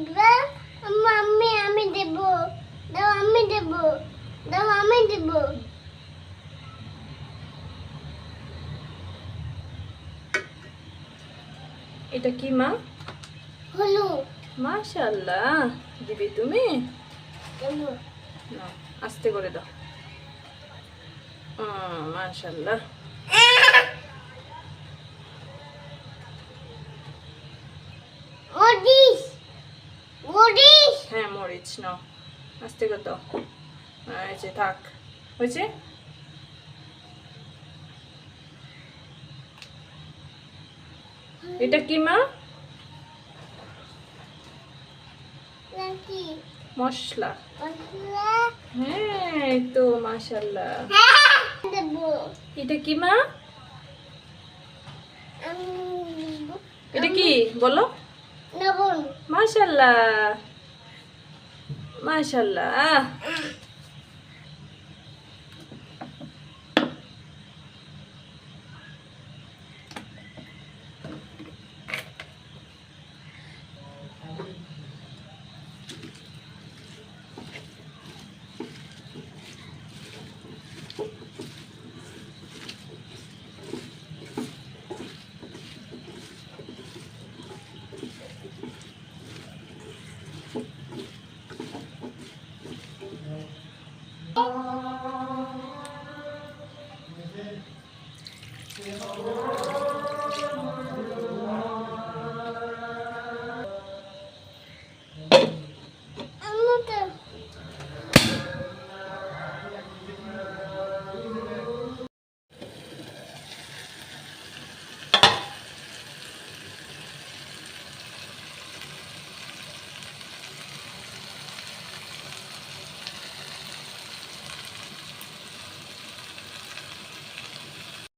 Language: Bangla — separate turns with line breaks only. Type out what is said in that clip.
আমি আমি দেব দাও আমি দেব দাও আমি দেব।
এটা কি মা?
হলো
মাশাআল্লাহ। দিবি তুমি? আস্তে করে দাও। হুম, মাশাল্লাহ
মরিস মরিস
হ্যাঁ মরিচ নাও। আস্তে হ্যাঁ, এই যে থাক। হয়েছে? এটা কি মা? মশলা। হ্যাঁ তো মাশাল্লাহ এটা কি মা? এটা কি? বলো।
লবণ
মাশাল্লাহ মাশাল্লাহ
啊！